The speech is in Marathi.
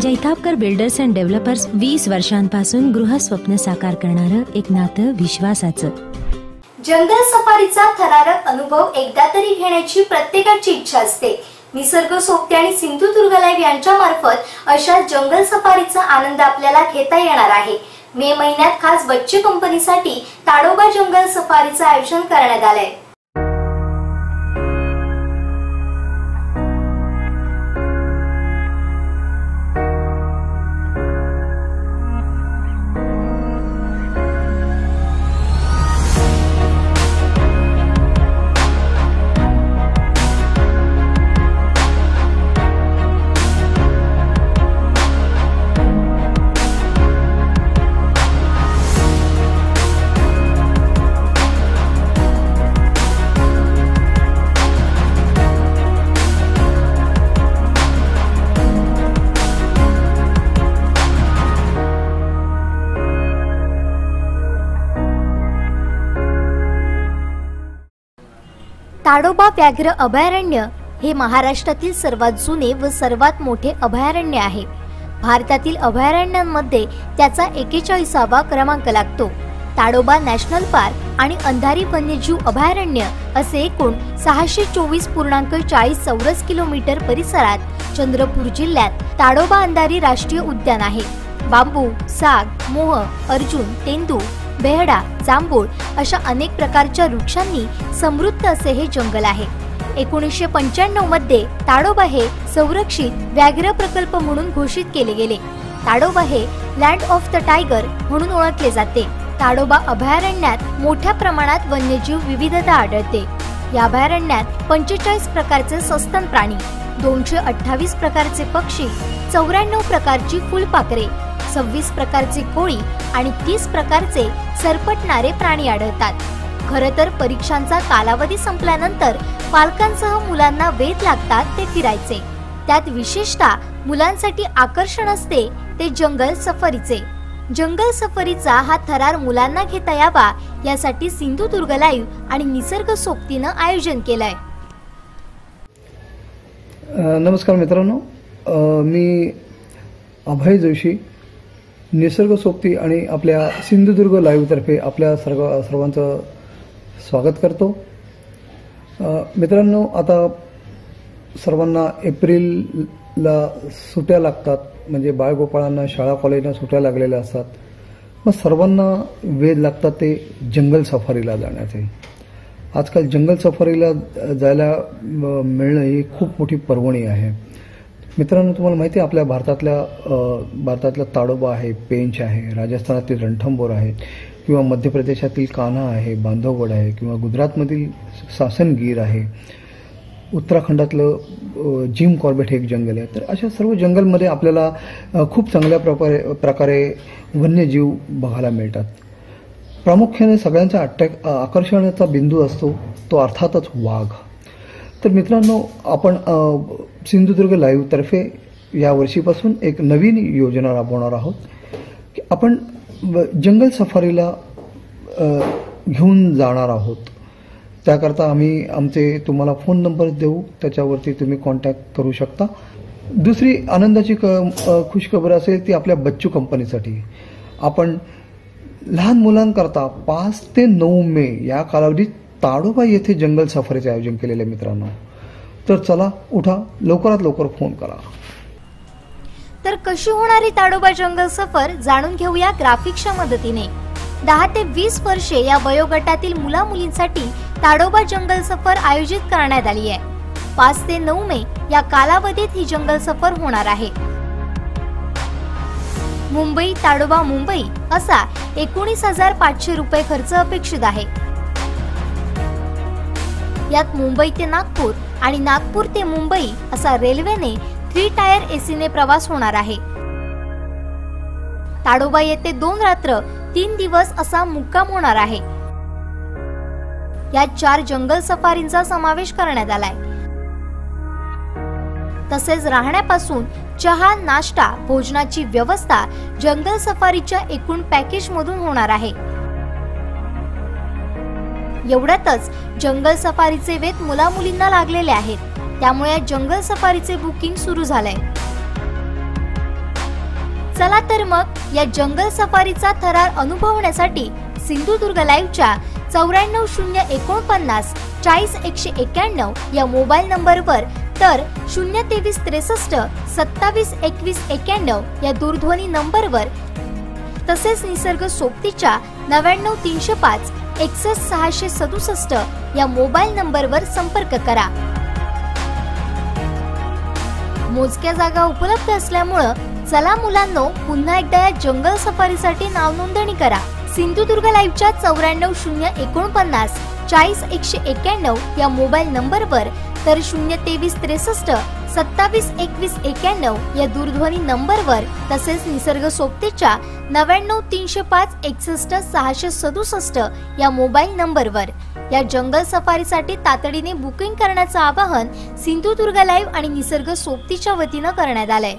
जैतापकर बिल्डर्स अँड डेव्हलपर्स वीस वर्षांपासून गृहस्वप्न साकार करणारं एक नातं विश्वासाचं. जंगल सफारीचा थरारक अनुभव एकदा तरी घेण्याची प्रत्येकाची इच्छा असते. निसर्ग सोबते आणि सिंधुदुर्ग लाईव्ह यांच्या मार्फत अशा जंगल सफारीचा आनंद आपल्याला घेता येणार आहे. मे महिन्यात खास बच्चे कंपनीसाठी ताडोबा जंगल सफारीचं आयोजन करण्यात आलंय. ताडोबा व्याघ्र अभयारण्य हे महाराष्ट्रातील सर्वात जुने व सर्वात मोठे अभयारण्य आहे. भारतातील अभयारण्यांमध्ये त्याचा एकेचाळीसावा क्रमांक लागतो. ताडोबा नॅशनल पार्क आणि अंधारी वन्यजीव अभयारण्य असे एकूण सहाशे चोवीस पूर्णांक चाळीस चौरस किलोमीटर परिसरात चंद्रपूर जिल्ह्यात ताडोबा अंधारी राष्ट्रीय उद्यान आहे. बांबू साग मोह अर्जुन तेंदू बेहडा जांभूळ अशा अनेक प्रकारच्या वृक्षांनी समृद्ध असे हे जंगल आहे. एकोणीसशे पंच्याण्णवमध्ये ताडोबा हे संरक्षित व्याघ्र प्रकल्प म्हणून घोषित केले गेले. ताडोबा हे लँड ऑफ द टायगर म्हणून ओळखले जाते. ताडोबा अभयारण्यात मोठ्या प्रमाणात वन्यजीव विविधता आढळते. या अभयारण्यात पंचेचाळीस प्रकारचे सस्तन प्राणी दोनशे अठ्ठावीस प्रकारचे पक्षी चौऱ्याण्णव प्रकारची फुलपाखरे सव्वीस प्रकारचे कोळी आणि तीस प्रकारचे सरपटणारे प्राणी आढळतात. खर तर परीक्षांचा कालावधी संपल्यानंतर पालकांसह मुलांना वेध लागतात ते फिरायचे. त्यात विशेषतः मुलांसाठी आकर्षण असते ते जंगल सफरीचे. जंगल सफरीचा हा थरार मुलांना घेता यावा यासाठी सिंधुदुर्ग लाईव्ह आणि निसर्ग सोबतीनं आयोजन केलंय. नमस्कार मित्रांनो. मी अभय जोशी निसर्ग सोबती आणि आपल्या सिंधुदुर्ग लाईव्हतर्फे आपल्या सर्व सर्वांचं स्वागत करतो. मित्रांनो आता सर्वांना एप्रिलला सुट्या लागतात. म्हणजे बाळगोपाळांना शाळा कॉलेजना सुट्या लागलेल्या असतात. मग सर्वांना वेध लागतात ते जंगल सफारीला जाण्याचे. आजकाल जंगल सफारीला जायला मिळणं ही खूप मोठी पर्वणी आहे. मित्रांनो तुम्हाला माहिती आहे आपल्या भारतातल्या भारतातला ताडोबा आहे पेंच आहे राजस्थानातील रणथंबोर आहे किंवा मध्य प्रदेशातील कान्हा आहे बांधवगड आहे किंवा गुजरातमधील सासनगीर आहे उत्तराखंडातलं जिम कॉर्बेट हे एक जंगल आहे. तर अशा सर्व जंगलमध्ये आपल्याला खूप चांगल्या प्रकारे प्रकारे वन्यजीव बघायला मिळतात. प्रामुख्याने सगळ्यांचा अटॅक आकर्षणाचा बिंदू असतो तो अर्थातच वाघ. तर मित्रांनो आपण सिंधुदुर्ग लाईव्हतर्फे या वर्षीपासून एक नवीन योजना राबवणार आहोत की आपण जंगल सफारीला घेऊन जाणार आहोत. त्याकरता आम्ही आमचे तुम्हाला फोन नंबर देऊ त्याच्यावरती तुम्ही कॉन्टॅक्ट करू शकता. दुसरी आनंदाची क खुशखबर असेल ती आपल्या बच्चू कंपनीसाठी. आपण लहान मुलांकरता पाच ते नऊ मे या कालावधीत ताडोबा येथे जंगल सफारीचे आयोजन केलेले मित्रांनो तर चला उठा लवकरात लवकर फोन करा. तर कशी होणारी ताडोबा जंगल सफर जाणून घेऊया ग्राफिक्सच्या मदतीने. दहा ते वीस वर्षे या वयोगटातील मुला मुलींसाठी ताडोबा जंगल सफर आयोजित करण्यात आली आहे. पाच ते नऊ मे या कालावधीत ही जंगल सफर होणार आहे. मुंबई ताडोबा मुंबई असा एकोणीस हजार पाचशे रुपये खर्च अपेक्षित आहे. यात मुंबई ते नागपूर आणि नागपूर ते मुंबई असा रेल्वेने थ्री टायर एसीने प्रवास होणार आहे. ताडोबा येथे दोन रात्र तीन दिवस असा मुक्काम होणार आहे. यात चार जंगल सफारींचा समावेश करण्यात आलाय. तसेच राहण्यापासून चहा नाश्ता भोजनाची व्यवस्था जंगल सफारीच्या एकूण पॅकेज मधून होणार आहे. एवढ्यातच जंगल सफारीचे वेध मुला मुलींना लागलेले आहेत. त्यामुळे जंगल सफारीचे बुकिंग सुरू झालंय. चला तर मग या जंगल सफारीचा थरार अनुभवण्यासाठी सिंधुदुर्ग लाईव्हच्या चौऱ्याण्णव शून्य एकोणपन्नास चाळीस एकशे एक्क्याण्णव या मोबाईल नंबरवर तर शून्य तेवीस त्रेसष्ट सत्तावीस एकवीस एक्क्याण्णव या दूरध्वनी नंबरवर तसेच निसर्ग सोबतीच्या नव्याण्णव तीनशे पाच एकसष्ट सहाशे सदुसष्ट या मोबाईल नंबरवर संपर्क करा. मोजक्या जागा उपलब्ध असल्यामुळं चला मुलांनो पुन्हा एकदा या जंगल सफारीसाठी नाव नोंदणी करा. सिंधुदुर्ग लाईव्हच्या चौऱ्याण्णव शून्य एकोणपन्नास चाळीस एकशे एक्क्याण्णव या मोबाईल नंबरवर तर शून्य तेवीस त्रेसष्ट सत्तावीस एकवीस एक्याण्णव या दूरध्वनी नंबरवर तसेच निसर्ग सोबतीच्या नव्याण्णव तीनशे पाच एकसष्ट सहाशे सदुसष्ट या मोबाईल नंबरवर या जंगल सफारीसाठी तातडीने बुकिंग करण्याचं आवाहन सिंधुदुर्ग लाईव्ह आणि निसर्ग सोबतीच्या वतीनं करण्यात आलंय.